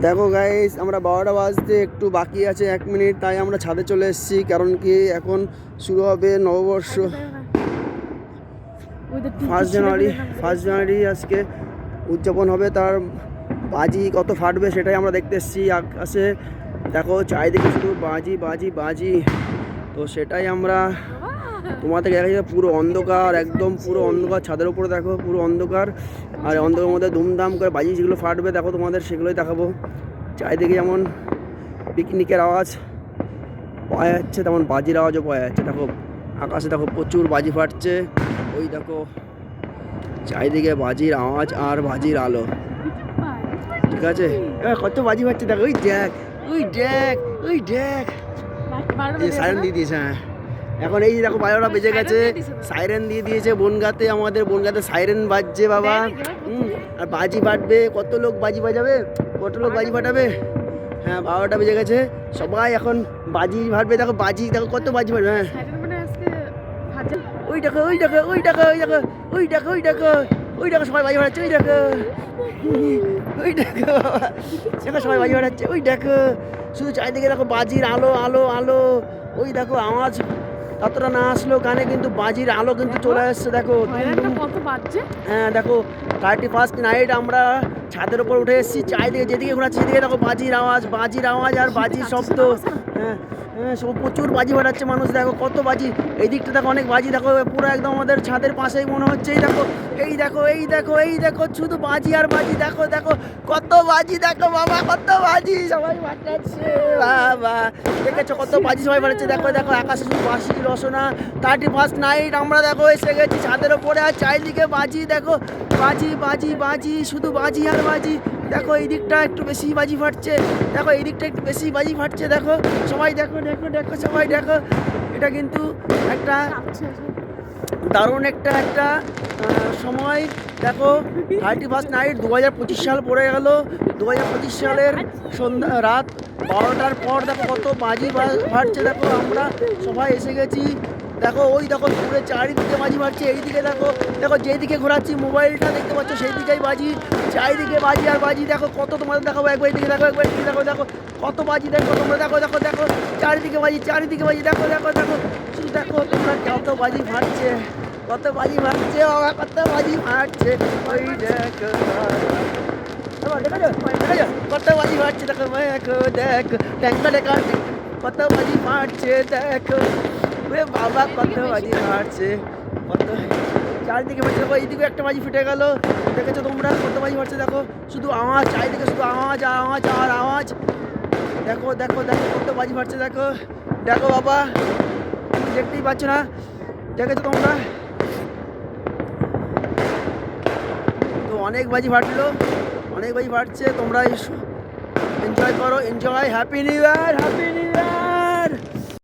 দেখো গাইস আমরা বারোটা বাজতে একটু বাকি আছে এক মিনিট তাই আমরা ছাদে চলে এসেছি কারণ কি এখন শুরু হবে নববর্ষ ফার্স্ট জানুয়ারি ফার্স্ট জানুয়ারি আজকে উদযাপন হবে তার বাজি কত ফাটবে সেটাই আমরা দেখতে এসেছি আকাশে। দেখো চারিদিকে শুধু বাজি বাজি বাজি। তো সেটাই আমরা তোমাদের দেখা যাচ্ছে পুরো অন্ধকার একদম পুরো অন্ধকার ছাদের উপরে দেখো পুরো অন্ধকার। আর অন্ধকার মধ্যে ধুমধাম করে বাজি যেগুলো ফাটবে দেখো তোমাদের সেগুলোই দেখাবো। চারিদিকে যেমন পিকনিকের আওয়াজ পাওয়া যাচ্ছে তেমন বাজির আওয়াজও পাওয়া যাচ্ছে। দেখো আকাশে দেখো প্রচুর বাজি ফাটছে। ওই দেখো চারিদিকে বাজির আওয়াজ আর বাজির আলো। ঠিক আছে? কত বাজি ফাটছে দেখো ওই দেখ ওই দেখ ওই দেখ। এই দিয়ে দিয়েছে হ্যাঁ। এখন এই দেখো বারোটা বেজে গেছে। সাইরেন দিয়ে দিয়েছে বনগাতে আমাদের বনগাতে সাইরেন বাজছে বাবা। হুম, আর বাজি বাটবে কত লোক বাজি বাজাবে? কত লোক বাজি ফাটাবে? হ্যাঁ বারোটা বেজে গেছে। সবাই এখন বাজি ফাটবে। দেখো বাজি দেখো কত বাজি ফাটবে। হ্যাঁ। ওই দেখো ওই দেখো ওই দেখো ওই দেখো ওই দেখো ওই দেখো ওই দেখো সবাই বাজি ফাটাচ্ছে ওই দেখো। ওই দেখো। দেখো সবাই বাজি ফাটাচ্ছে ওই দেখো। শুধু চারিদিকে দেখো বাজির আলো আলো আলো। ওই দেখো আওয়াজ। ততটা না আসলেও কানে কিন্তু বাজির আলো কিন্তু চলে আসছে দেখো। হ্যাঁ দেখো থার্টি ফার্স্ট নাইট আমরা ছাদের উপর উঠে এসেছি চারিদিকে যেদিকে ঘোরাচ্ছি সেদিকে দেখো বাজির আওয়াজ বাজির আওয়াজ আর বাজির শব্দ। হ্যাঁ। সব প্রচুর বাজি ফাটাচ্ছে মানুষ, দেখো কত বাজি। এই দিকটা দেখো অনেক বাজি, দেখো পুরো একদম আমাদের ছাদের পাশেই মনে হচ্ছে, এই দেখো এই দেখো এই দেখো এই দেখো, শুধু বাজি আর বাজি, দেখো দেখো, কত বাজি, দেখো বাবা, কত বাজি, সবাই ফাটাচ্ছে বাবা। দেখেছ কত বাজি সবাই ফাটাচ্ছে দেখো দেখো, আকাশে শুধু বাসি রসনা থার্টি ফার্স্ট নাইট আমরা দেখো, এসে গেছি ছাদের ওপরে, আর চারিদিকে বাজি, দেখো, বাজি বাজি বাজি, শুধু বাজি আর বাজি। দেখো, এই দিকটা একটু বেশি বাজি ফাটছে। দেখো, এই দিকটা একটু বেশি বাজি ফাটছে, দেখো। সবাই দেখো দেখো দেখো, সবাই দেখো। এটা কিন্তু একটা দারুণ একটা একটা সময়। দেখো থার্টি ফার্স্ট নাইট দু হাজার পঁচিশ সাল পড়ে গেল। দু হাজার পঁচিশ সালের সন্ধ্যা, রাত বারোটার পর দেখো কত বাজি ফাটছে। দেখো, আমরা সবাই এসে গেছি। দেখো ওই দেখো পুরো চারিদিকে বাজি ফাটছে এইদিকে দেখো দেখো যেদিকে ঘোরাচ্ছি মোবাইলটা দেখতে পাচ্ছ সেই দিকেই বাজি চারিদিকে বাজি আর বাজি দেখো কত তোমাদের দেখাবো একবার এদিকে দেখো একবার এদিকে দেখো দেখো কত বাজি দেখো তোমরা দেখো দেখো দেখো চারিদিকে বাজি চারিদিকে বাজি দেখো দেখো দেখো দেখো তোমরা কত বাজি ফাটছে কত বাজি ফাটছে বাবা কত বাজি ফাটছে ওই দেখো? কত বাজি ফাটছে দেখো দেখো দেখো দেখা কত বাজি ফাটছে দেখো ওরে বাবা, কত বাজি ফাটছে কত চারিদিকে ফাটছে দেখো, এইদিকে একটা বাজি ফুটে গেল। দেখেছ তোমরা? কত বাজি ফাটছে দেখো। শুধু আওয়াজ, চারিদিকে শুধু আওয়াজ আওয়াজ, আর আওয়াজ। দেখো দেখো দেখো, কত বাজি ফাটছে দেখো। দেখো বাবা, তুমি দেখতেই পাচ্ছ না। দেখেছ তোমরা? তো অনেক বাজি ফাটলো, অনেক বাজি ফাটছে। তোমরা এনজয় করো enjoy happy new year happy new year